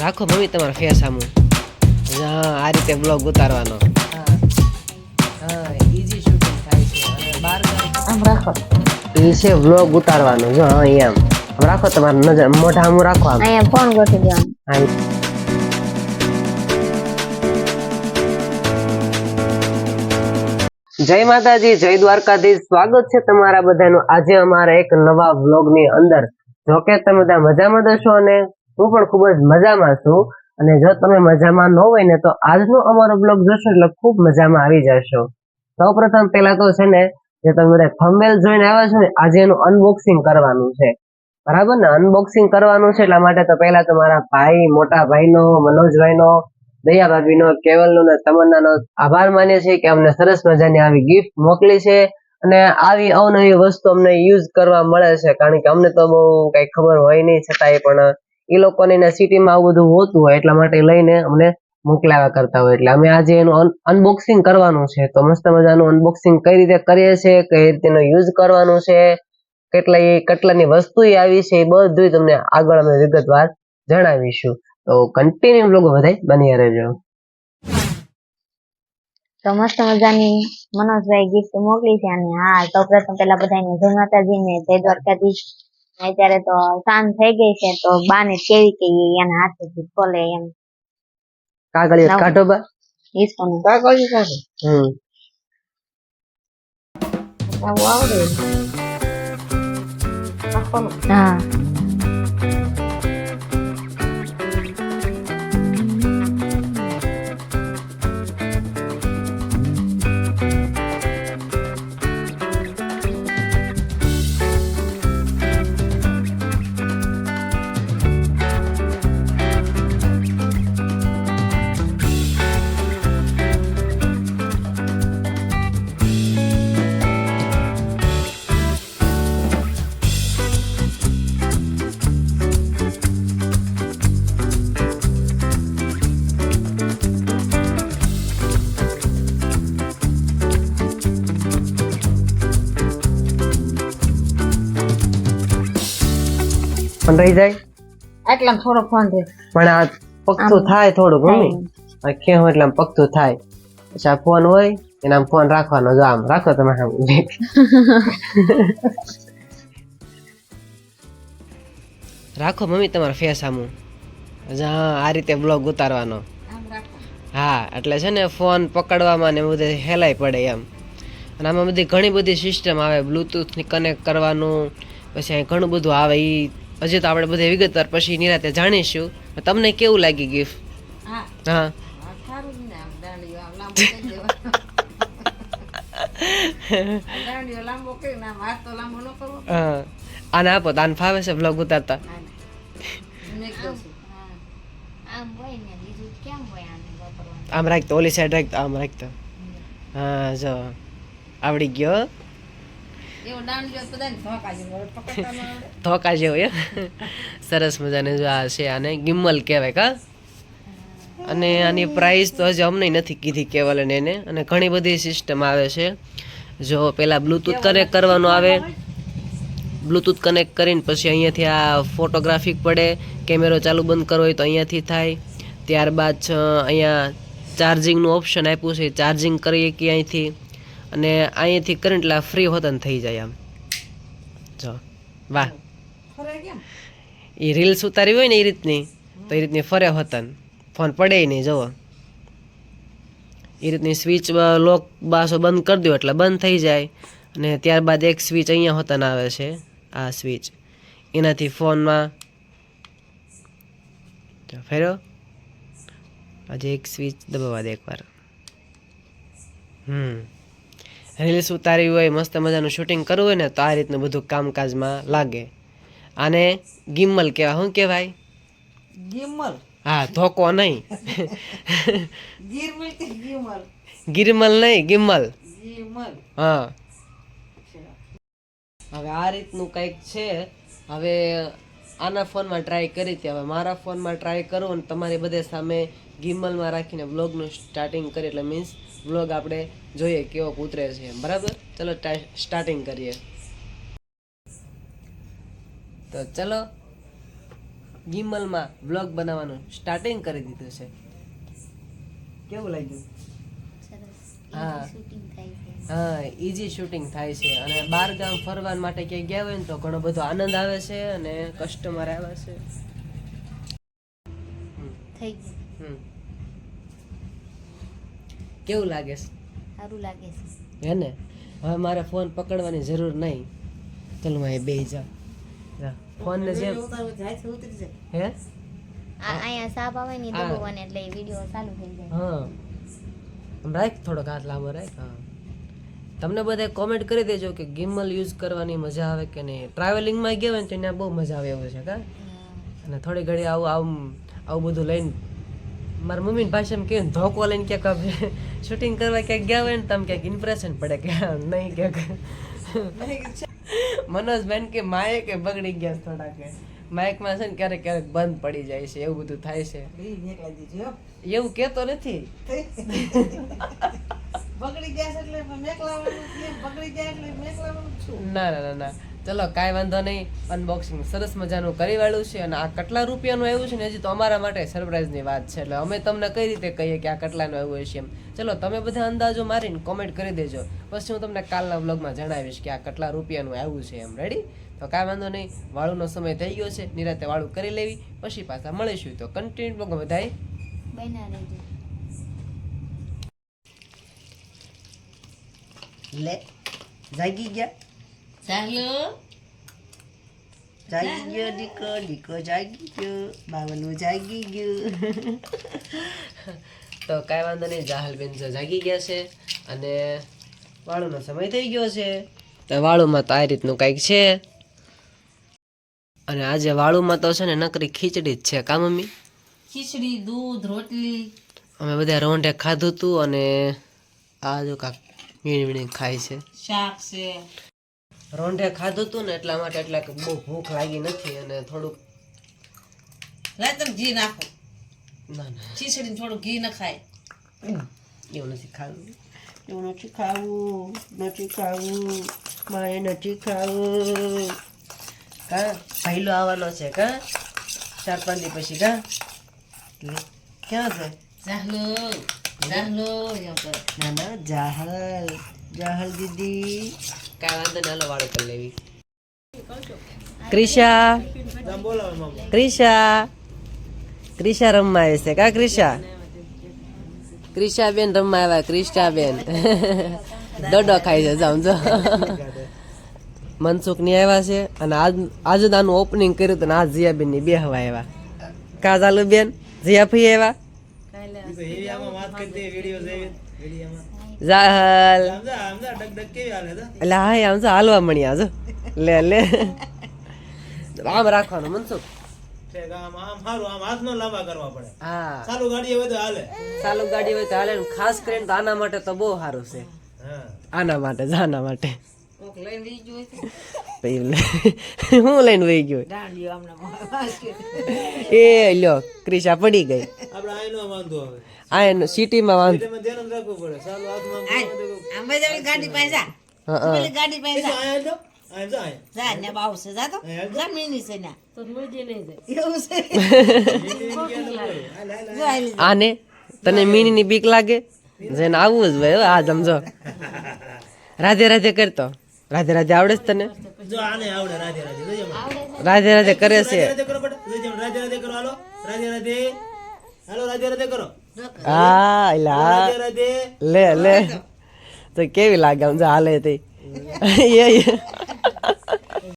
રાખો મમ્મી તમારા ફેસ સામું હા આ રીતે બ્લોગ ઉતારવાનો. છે આમ રાખો. એ છે બ્લોગ ઉતારવાનો જો હા એમ રાખો તમારા નજર મોઢા આમ રાખો આમ. અહીંયા ફોન ગોઠવી દેવાનો. જય માતાજી જય દ્વારકાધીશ. સ્વાગત છે તમારા બધાનું. આજે અમારા એક નવા વ્લોગની અંદર. જો કે તમે બધા મજામાં દશો અને હું પણ ખૂબ જ મજામાં છું. અને જો તમે મજામાં ન હોય ને તો આજનો અમારો બ્લોગ જોશો એટલે ખૂબ મજામાં આવી જશો. સૌપ્રથમ પહેલા તો છે ને, જે તમે થંબેલ જોઈને આવ્યા છો ને, આજે એનું અનબોક્સિંગ કરવાનું છે. બરાબર ને? અનબોક્સિંગ કરવાનું છે એટલા માટે તો પહેલા તો મારા ભાઈ, મોટા ભાઈનો, મનોજભાઈનો દયા ભાભીનો કેવલનો ને તમન્નાનો આભાર માનીએ છીએ કે અમને સરસ મજાની આવી ગિફ્ટ મોકલી છે. અને આવી અવનવી વસ્તુ અમને યુઝ કરવા મળે છે. કારણ કે અમને તો બહુ કઈ ખબર હોય નહીં, છતાંય પણ એ લોકોને સિટીમાં આવું બધું હોતું હોય એટલા માટે લઈને અમને મોકલાવ્યા કરતા હોય. એટલે અમે આજે એનું અનબોક્સિંગ કરવાનું છે. તો મસ્ત મજાનું અનબોક્સિંગ કઈ રીતે કરીએ છીએ કઈ રીતે યુઝ કરવાનું છે કેટલા કેટલાની વસ્તુ આવી છે, એ બધું તમને આગળ અમે વિગતવાર જણાવીશું. તો કન્ટિન્યુ લોકો બધા બની રહેજો. તો મસ્ત મજાની મનોજભાઈ ગિફ્ટ મોકલી છે અને હા, સૌપ્રથમ પહેલા બધાને જય માતાજી જય દ્વારકાધીશ. અત્યારે તો સાંજ થઈ ગઈ છે તો બાને કેવી કે એના હાથે હાથેથી ખોલે એમ. કાગળિયો. કાઢો બા. હિસકોનું હમ. આવડે. હા. પણ રહી જાય? આટલા થોડો ફોન રહે પણ આ પકતું થાય થોડું મમ્મી આ કેવું એટલે આમ થાય. પછી આ ફોન હોય એના આમ ફોન રાખવાનો. જો આમ રાખો તમે આમ રાખો મમ્મી તમારો ફેસ આમું. હા આ રીતે બ્લોગ ઉતારવાનો. હા એટલે છે ને ફોન પકડવામાં ને બધે હેલાઈ પડે એમ. અને આમાં બધી ઘણી બધી સિસ્ટમ આવે બ્લૂટૂથની કનેક્ટ કરવાનું પછી અહીં ઘણું બધું આવે એ હજી તો આપણે બધે વિગતવાર પછી નિરાતે જાણીશું. તમને કેવું લાગી ગિફ્ટ હા. હા. આને આપો તો ફાવે છે બ્લોગ ઉતારતા. આમ રાખતો ઓલી સાઈડ રાખતો આમ રાખતો હા જો. આવડી ગયો. ધોકા જેવું એમ? સરસ મજાને જો આ છે આને ગિમ્મલ કહેવાય કા? અને આની પ્રાઇસ તો હજી અમને નથી કીધી કેવલ અને એને. અને ઘણી બધી સિસ્ટમ આવે છે. જો પેલા બ્લૂટૂથ કનેક્ટ કરવાનું આવે. બ્લૂટૂથ કનેક્ટ કરીને પછી અહીંયાથી આ ફોટોગ્રાફિક પડે. કેમેરો ચાલુ બંધ કરવો હોય તો અહીંયાથી થાય. ત્યારબાદ અહીંયા ચાર્જિંગનું ઓપ્શન આપ્યું છે. ચાર્જિંગ કરીએ કે અહીંથી? અને અહીંયાથી કરંટ લા ફ્રી હોતન થઈ જાય આમ. જો વાહ. એ રીલ્સ ઉતારી હોય ને એ રીતની તો એ રીતની ફરે હોતન. ફોન પડે નહીં જુઓ. એ રીતની સ્વિચ લોક બાસો બંધ કરી દો એટલે બંધ થઈ જાય. અને ત્યારબાદ એક સ્વિચ અહીંયા હોતન આવે છે આ સ્વિચ એનાથી ફોનમાં જો ફેરો. આજે એક સ્વિચ દબાવવા દે એકવાર. હમ. રીલ્સ ઉતારી હોય મસ્ત મજાનું શૂટિંગ કરવું હોય ને તો આ રીતનું બધું કામકાજમાં લાગે. આને ગિમ્મલ કહેવાય. શું કહેવાય? ગિમ્મલ? હા ધોકો નહીં. ગિરમલ નહીં ગિમ્મલ. ગિમલ હા. હવે આ રીતનું કંઈક છે. હવે આના ફોનમાં ટ્રાય કરી હતી. હવે મારા ફોનમાં ટ્રાય કરું અને તમારી બધે સામે ગિમ્મલમાં રાખીને બ્લોગનું સ્ટાર્ટિંગ કરી. એટલે મીન્સ બ્લોગ આપણે જોઈએ કેવો ઉતરે છે. બરાબર? ચલો સ્ટાર્ટિંગ કરીએ. તો ચલો ગિમલમાં વ્લોગ બનાવવાનું સ્ટાર્ટિંગ કરી દીધું છે. કેવું લાગ્યું? હા. હા ઈઝી શૂટિંગ થાય છે. અને બાર ગામ ફરવા માટે ક્યાંય ગયા હોય ને તો ઘણો બધો આનંદ આવે છે અને કસ્ટમર આવે છે. થઈ ગયું. હમ. કેવું લાગે છે? સારું લાગે છે. હે ને? હવે મારે ફોન પકડવાની જરૂર નહીં. ચલો હું બે જા. ફોન ને જેમ હે? અહીંયા સાપ આવે ને. દબાવવાને એટલે વિડિયો ચાલુ થઈ જાય. હા. રાખ થોડોક હાથ લાંબો રાખ હા. તમને બધા કોમેન્ટ કરી દેજો કે ગિમ્મલ યુઝ કરવાની મજા આવે કે નહીં. ટ્રાવેલિંગમાં ગયા હોય ને તો ત્યાં બહુ મજા આવે એવું છે કા? અને થોડી ઘડી આવું આવું આવું બધું લઈને મારા મમ્મીની એમ કે ધોકો લઈને ક્યાંક શૂટિંગ કરવા ક્યાંક ગયા હોય ને તમે ક્યાંક ઇમ્પ્રેશન પડે કે નહીં ક્યાંક. મનોજબેન કે માએ કે બગડી ગયા થોડા કે માઇકમાં છે ને ક્યારેક ક્યારેક બંધ પડી જાય છે એવું બધું થાય છે. એવું કેતો નથી. બગડી ગયા એટલે એટલે ના ના ના. ચલો કાંઈ વાંધો નહીં. અનબોક્સિંગ સરસ મજાનું કરી વાળું છે અને આ કેટલા રૂપિયાનું આવ્યું છે ને હજી તો અમારા માટે સરપ્રાઈઝની વાત છે. એટલે અમે તમને કઈ રીતે કહીએ કે આ કેટલાનું આવ્યું હશે એમ. ચલો તમે બધા અંદાજો મારીને કોમેન્ટ કરી દેજો. પછી હું તમને કાલના વ્લોગમાં જણાવીશ કે આ કેટલા રૂપિયાનું આવ્યું છે એમ. રેડી તો કાંઈ વાંધો નહીં. વાળુનો સમય થઈ ગયો છે. નિરાતે વાળું કરી લેવી. પછી પાછા મળીશું. તો કન્ટિન્યુ બ્લોગ બધાય. લે જાગી ગયા? ચાલો જાગી ગયો દીકો દીકો જાગી ગયો બાવલું જાગી ગયું તો કાંઈ વાંધો નહીં જાહલબેન તો જાગી ગયા છે અને વાળુનો સમય થઈ ગયો છે. તો વાળુમાં તો આ રીતનું કંઈક છે. અને આજે વાળુમાં તો છે ને નકરી ખીચડી જ છે કા મમ્મી? ખીચડી દૂધ રોટલી. અમે બધા રોંઢે ખાધું હતું અને આ જો કાક વીણી વીણી ખાય છે. શાક છે. રોંઢે ખાધું હતું ને એટલા માટે એટલે કે બહુ ભૂખ લાગી નથી અને થોડુંક રાતમ ઘી નાખો. ના ના. ખીચડીને થોડું ઘી ન ખાય. એવું નથી ખાવું. એવું નથી ખાવું નથી ખાવું મારે નથી ખાવું. કા પહેલો આવવાનો છે કા? ચાર પાંચ દી પછી કા? ક્યાં છે? જાહલો જાહલો ના ના જાહલ. જાહલ દીદી. કાંઈ વાંધો નહીં હાલો વાળો કરી લેવી. ક્રિશા. ક્રિશા. ક્રિશા રમવા આવે છે કા ક્રિશા? ક્રિશા બેન રમવા આવ્યા ક્રિશા બેન દોડો ખાઈ છે સમજો મનસુખની આવ્યા છે અને આજ આજે આનું ઓપનિંગ કર્યું હતું ને આજ જીયાબેનની બે હવા આવ્યા. કા ચાલુ બેન? જીયા ફી આવ્યા જાહલ એટલે હા આમ તો હાલવા મળ્યા જો લે લે. આમ રાખવાનું મનસુખ. હા. ચાલુ ગાડી હોય તો હાલે. ખાસ કરીને તો આના માટે તો બહુ સારું છે. આના માટે આના માટે. હું લઈને વહી ગયો. એ લ્યો ક્રિશા પડી ગઈ. આ એનો સિટીમાં વાંધો ગાડી પૈસા હા હા. ગાડી પૈસા જા. ને બાવશે જા તો. જમીની છે ને તો રોજે નહીં જાય એવું છે? આને? તને મીનીની બીક લાગે? જેને આવવું જ ભાઈ આ સમજો રાધે રાધે કરતો. રાધે રાધે આવડે છે તને? રાધે રાધે. કરે છે? હા એલા લે લે તો કેવી લાગે આમ હાલે તે એ.